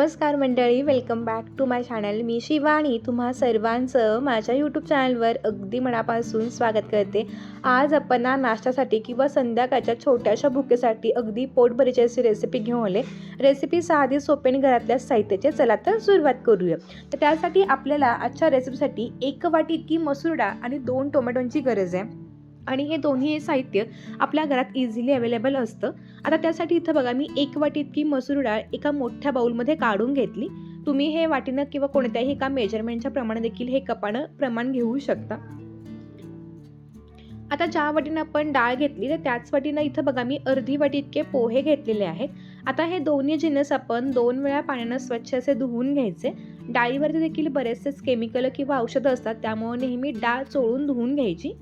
नमस्कार मंडळी welcome back to my channel मी शिवानी तुम्हा सर्वांचं माझ्या यूट्यूब चॅनलवर अगदी मनापासून स्वागत करते. आज आपण ना नाश्त्यासाठी किंवा संध्याकाळच्या छोट्याशा भुकेसाठी अगदी पोटभरीची अशी रेसिपी घेऊन आले रेसिपी साधी सोपे आणि घरातल्या साहित्याचे चला तर सुरुवात करूया. तर त्यासाठी आपल्याला आजच्या रेसिपीसाठी एक वाटी इतकी मसूर डाळ आणि दोन टोमॅटोंची गरज आहे. आणि हे दोन्ही साहित्य आपल्या घरात इझिली अवेलेबल असतं. आता त्यासाठी इथं बघा मी एक वाटी इतकी मसूर डाळ एका मोठ्या बाऊलमध्ये काढून घेतली. तुम्ही हे वाटीनं किंवा कोणत्याही एका मेजरमेंटच्या प्रमाणे देखील हे कपानं प्रमाण घेऊ शकता. आता ज्या वाटीनं आपण डाळ घेतली तर त्याच वाटीनं इथं बघा मी अर्धी वाटी इतके पोहे घेतलेले आहेत. आता हे दोन्ही जिन्नस आपण दोन वेळा पाण्यानं स्वच्छ असे धुवून घ्यायचे. डाळीवरती देखील बरेचसेच केमिकल किंवा औषधं असतात त्यामुळे नेहमी डाळ चोळून धुवून घ्यायची.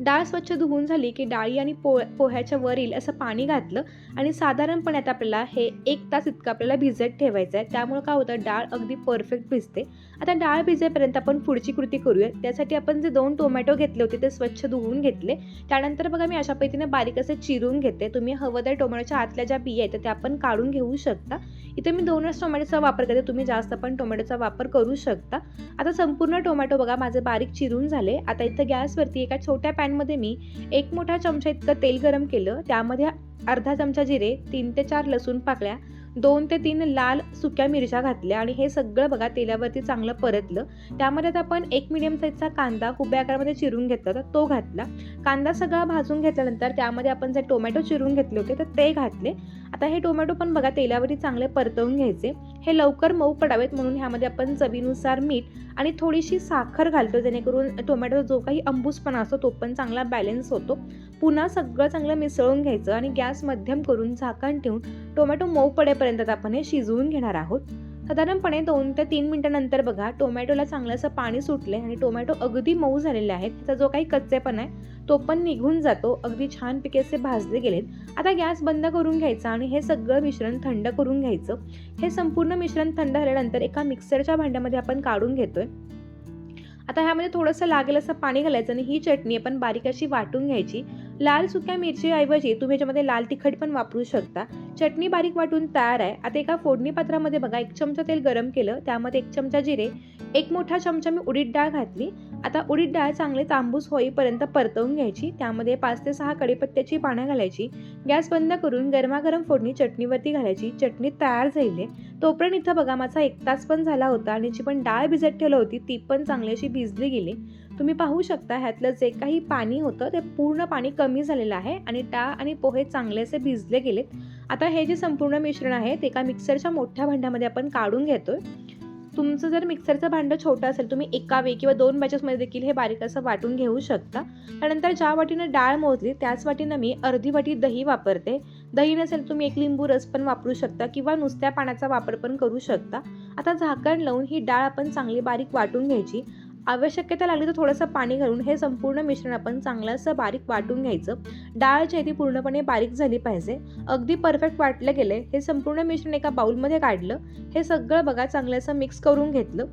डाळ स्वच्छ धुवून झाली की डाळी आणि पो पोह्याच्या वरील असं पाणी घातलं आणि साधारणपणे आता आपल्याला हे एक तास इतकं आपल्याला भिजत ठेवायचं आहे. त्यामुळे काय होतं डाळ अगदी परफेक्ट भिजते. आता डाळ भिजेपर्यंत आपण पुढची कृती करूया त्यासाठी आपण जे दोन टोमॅटो घेतले होते ते स्वच्छ धुवून घेतले. त्यानंतर बघा मी अशा पद्धतीने बारीक असे चिरून घेते. तुम्ही हवं तर टोमॅटोच्या आतल्या ज्या बिया आहेत त्या आपण काढून घेऊ शकता. इथे मी दोनच टोमॅटोचा वापर करते. तुम्ही जास्त पण टोमॅटोचा वापर करू शकता. आता संपूर्ण टोमॅटो बघा माझे बारीक चिरून झाले. आता इथं गॅसवरती एका छोट्या पॅन पॅनमध्ये मी एक मोठा चमचा इतकं तेल गरम केलं त्यामध्ये अर्धा चमचा जिरे तीन ते चार लसूण पाकळ्या दोन ते तीन लाल सुक्या मिरच्या घातल्या आणि हे सगळं बघा तेलावरती चांगलं परतलं. त्यामध्ये आता आपण एक मिडियम साईजचा कांदा उभ्या आकारामध्ये चिरून घेतला तर तो घातला. कांदा सगळा भाजून घेतल्यानंतर त्यामध्ये आपण जे टोमॅटो चिरून घेतले होते तर ते घातले. आता हे टोमॅटो पण बघा तेलावरती चांगले परतवून घ्यायचे. हे लवकर मऊ पडावेत म्हणून ह्यामध्ये आपण चवीनुसार मीठ आणि थोडीशी साखर घालतो जेणेकरून टोमॅटो जो काही अंबूसपणा असतो तो पण चांगला बॅलन्स होतो. पुन्हा सगळं चांगलं मिसळून घ्यायचं आणि गॅस मध्यम करून झाकण ठेवून टोमॅटो मऊ पडेपर्यंत आपण हे शिजवून घेणार आहोत. साधारणपणे दोन ते तीन मिनिटानंतर बघा टोमॅटोला चांगलं असं पाणी सुटले आणि टोमॅटो अगदी मऊ झालेले आहेत. त्याचा जो काही कच्चेपण आहे तो पण निघून जातो. अगदी छान पिके असे भाजले गेलेत. आता गॅस बंद करून घ्यायचा आणि हे सगळं मिश्रण थंड करून घ्यायचं. हे संपूर्ण मिश्रण थंड झाल्यानंतर एका मिक्सरच्या भांड्यामध्ये आपण काढून घेतोय. आता ह्यामध्ये थोडंसं लागेल असं पाणी घालायचं आणि ही चटणी आपण बारीक अशी वाटून घ्यायची. लाल सुक्या मिरचीऐवजी तुम्ही याच्यामध्ये लाल तिखट पण वापरू शकता. चटणी बारीक वाटून तयार आहे. आता एका फोडणी पात्रामध्ये बघा एक चमचा तेल गरम केलं. त्यामध्ये एक चमचा जिरे एक मोठा चमचा मी उडीद डाळ घातली. आता उडीद डाळ चांगले तांबूस होईपर्यंत परतवून घ्यायची. त्यामध्ये पाच ते सहा कडीपत्त्याची पानं घालायची. गॅस बंद करून गरमागरम फोडणी चटणीवरती घालायची. चटणी तयार झाली तोपर्यंत इथं बघा माझा एक तास पण झाला होता आणि जी पण डाळ भिजत ठेवली होती ती पण चांगली अशी भिजली गेली. तुम्ही पाहू शकता ह्यातलं जे काही पाणी होतं ते पूर्ण पाणी कमी झालेलं आहे आणि डाळ आणि पोहे चांगले असे भिजले गेलेत. आता हे जे संपूर्ण मिश्रण आहे ते एका मिक्सरच्या मोठ्या भांड्यामध्ये आपण काढून घेतोय. तुमचं जर मिक्सरचं भांडं छोटं असेल तुम्ही एका वे किंवा दोन बॅचेसमध्ये देखील हे बारीक असं वाटून घेऊ शकता. त्यानंतर ज्या वाटीनं डाळ मोजली त्याच वाटीनं मी अर्धी वाटी दही वापरते. दही नसेल तुम्ही एक लिंबू रस पण वापरू शकता किंवा नुसत्या पाण्याचा वापर पण करू शकता. आता झाकण लावून ही डाळ आपण चांगली बारीक वाटून घ्यायची. आवश्यकता लागली तर थोडंसं पाणी घालून हे संपूर्ण मिश्रण आपण चांगलं असं बारीक वाटून घ्यायचं. डाळ जी आहे ती पूर्णपणे बारीक झाली पाहिजे. अगदी परफेक्ट वाटलं गेलं हे संपूर्ण मिश्रण एका बाउलमध्ये काढलं. हे सगळं बघा चांगलं असं मिक्स करून घेतलं.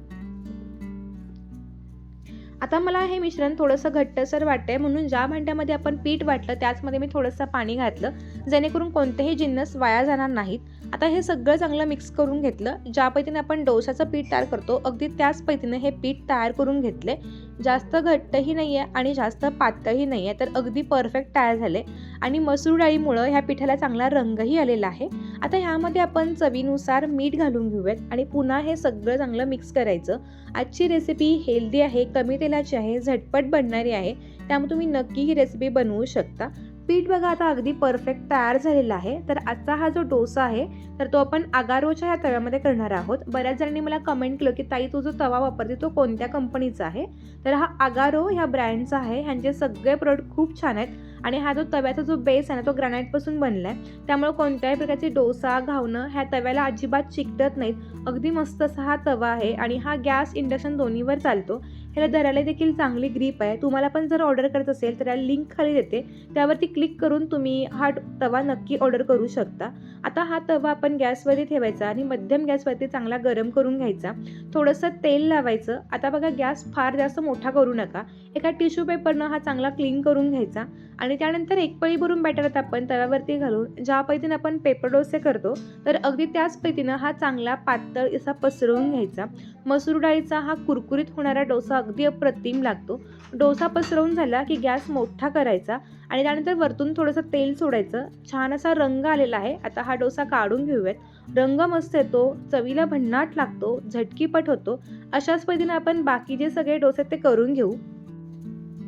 आता मला हे मिश्रण थोडंसं घट्टसर वाटतंय. म्हणून ज्या भांड्यामध्ये आपण पीठ वाटलं त्याचमध्ये मी थोडंसं पाणी घातलं. जेणेकरून कोणतेही जिन्नस वाया जाणार नाहीत. आता हे सगळं चांगलं मिक्स करून घेतलं ज्या पद्धतीने आपण डोशाचं पीठ तयार करतो अगदी त्याच पद्धतीने हे पीठ तयार करून घेतले. जास्त घट्टही नाही आहे आणि जास्त पातळही नाही आहे तर अगदी परफेक्ट तयार झाले. आणि मसूर डाळीमुळं ह्या पिठाला चांगला रंगही आलेला आहे. आता ह्यामध्ये आपण चवीनुसार मीठ घालून घेऊयात आणि पुन्हा हे सगळं चांगलं मिक्स करायचं. आजची रेसिपी हेल्दी आहे कमी तेलाची आहे झटपट बनणारी आहे त्यामुळे तुम्ही नक्की ही रेसिपी बनवू शकता. पीठ बघा आता अगदी परफेक्ट तयार झालेला आहे. तर आजचा हा जो डोसा आहे तर तो आपण आगारोच्या ह्या तव्यामध्ये करणार आहोत. बऱ्याच जणांनी मला कमेंट केलं की ताई तू जो तवा वापरते तो कोणत्या कंपनीचा आहे? तर हा आगारो ह्या ब्रँडचा आहे. ह्यांचे सगळे प्रोडक्ट खूप छान आहेत. आणि हा जो तव्याचा जो बेस आहे ना तो ग्रॅनाईटपासून बनला आहे त्यामुळे कोणत्याही प्रकारचे डोसा घावणं ह्या तव्याला अजिबात चिकटत नाहीत. अगदी मस्त असा हा तवा आहे. आणि हा गॅस इंडक्शन दोन्हीवर चालतो. ह्याला धरायला देखील चांगली ग्रीप आहे. तुम्हाला पण जर ऑर्डर करत असेल तर या लिंक खाली देते. त्यावरती क्लिक करून तुम्ही हा तवा नक्की ऑर्डर करू शकता. आता हा तवा आपण गॅसवरती ठेवायचा आणि मध्यम गॅसवरती चांगला गरम करून घ्यायचा. थोडंसं तेल लावायचं. आता बघा गॅस फार जास्त मोठा करू नका. एका टिश्यू पेपरनं हा चांगला क्लीन करून घ्यायचा. आणि त्यानंतर एक पळी भरून बॅटरात आपण तव्यावरती घालून ज्या पैतीनं आपण पेपर डोसे करतो तर अगदी त्याच पद्धतीनं हा चांगला पातळ असा पसरवून घ्यायचा. मसूर डाळीचा हा कुरकुरीत होणारा डोसा अगदी अप्रतिम लागतो. डोसा पसरवून झाला की गॅस मोठा करायचा. आणि त्यानंतर वरतून थोडंसं तेल सोडायचं. छान असा रंग आलेला आहे. आता हा डोसा काढून घेऊयात. रंग मस्त येतो चवीला भन्नाट लागतो झटकीपट होतो. अशाच पद्धतीने आपण बाकी जे सगळे डोसे आहेत ते करून घेऊ.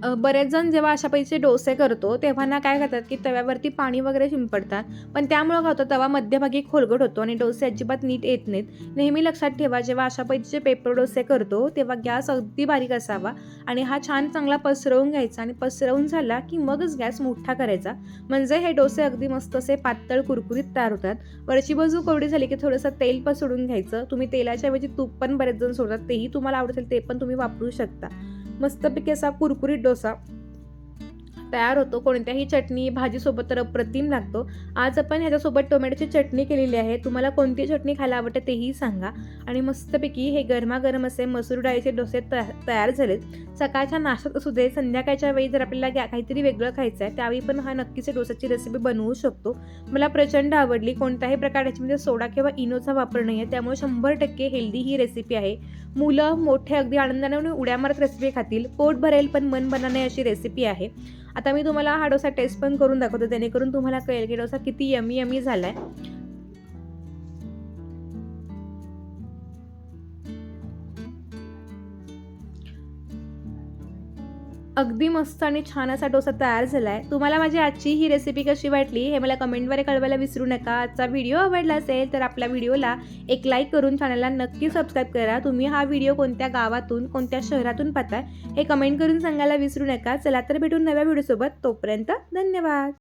बरेच जण जेव्हा अशा पैसे डोसे करतो तेव्हा ना काय करतात की तव्यावरती पाणी वगैरे शिंपडतात. पण त्यामुळं काय होतं तवा मध्यभागी खोलगट होतो आणि डोसे अजिबात नीट येत नाहीत. नेहमी लक्षात ठेवा जेव्हा अशा पैसे पेपर डोसे करतो तेव्हा गॅस अगदी बारीक असावा आणि हा छान चांगला पसरवून घ्यायचा आणि पसरवून झाला की मगच गॅस मोठा करायचा. म्हणजे हे डोसे अगदी मस्त असे पातळ कुरकुरीत तयार होतात. वरची बाजू कोरडी झाली की थोडंसं तेल पण सोडून घ्यायचं. तुम्ही तेलाच्या ऐवजी तूप पण बरेच जण सोडतात. तेही तुम्हाला आवडत असेल ते पण तुम्ही वापरू शकता. मस्तपैकी असा कुरकुरीत डोसा. तयार होतो. कोणत्याही चटणी भाजीसोबत तर अप्रतिम लागतो. आज आपण ह्याच्यासोबत टोमॅटोची चटणी केलेली आहे. तुम्हाला कोणती चटणी खायला आवडते तेही सांगा. आणि मस्तपैकी हे गरमागरम असे मसूर डाळीचे डोसे त तयार झालेत. सकाळच्या नाश्त्यात असू दे संध्याकाळच्या वेळी जर आपल्याला काहीतरी वेगळं खायचं आहे त्यावेळी पण हा नक्कीच डोसाची रेसिपी बनवू शकतो. मला प्रचंड आवडली. कोणत्याही प्रकारची म्हणजे सोडा किंवा इनोचा वापर नाही आहे त्यामुळे शंभर टक्के हेल्दी ही रेसिपी आहे. मुलं मोठे अगदी आनंदाने उड्या मारत रेसिपी खातील. पोट भरेल पण मन बनाने अशी रेसिपी आहे. आता मी तुम्हाला हा डोसा टेस्ट पण करून दाखवतो जेणेकरून तुम्हाला कळेल की डोसा किती यमी यमी आहे अगदी मस्त आणि छान असा डोसा तयार झाला आहे तुम्हाला माझी आजची ही रेसिपी कशी वाटली हे मला कमेंटद्वारे कळवायला विसरू नका. आजचा व्हिडिओ आवडला असेल तर आपल्या व्हिडिओला एक लाईक करून चॅनलला नक्की सबस्क्राईब करा. तुम्ही हा व्हिडिओ कोणत्या गावातून कोणत्या शहरातून पाहताय हे कमेंट करून सांगायला विसरू नका. चला तर भेटून नव्या व्हिडिओसोबत तोपर्यंत धन्यवाद.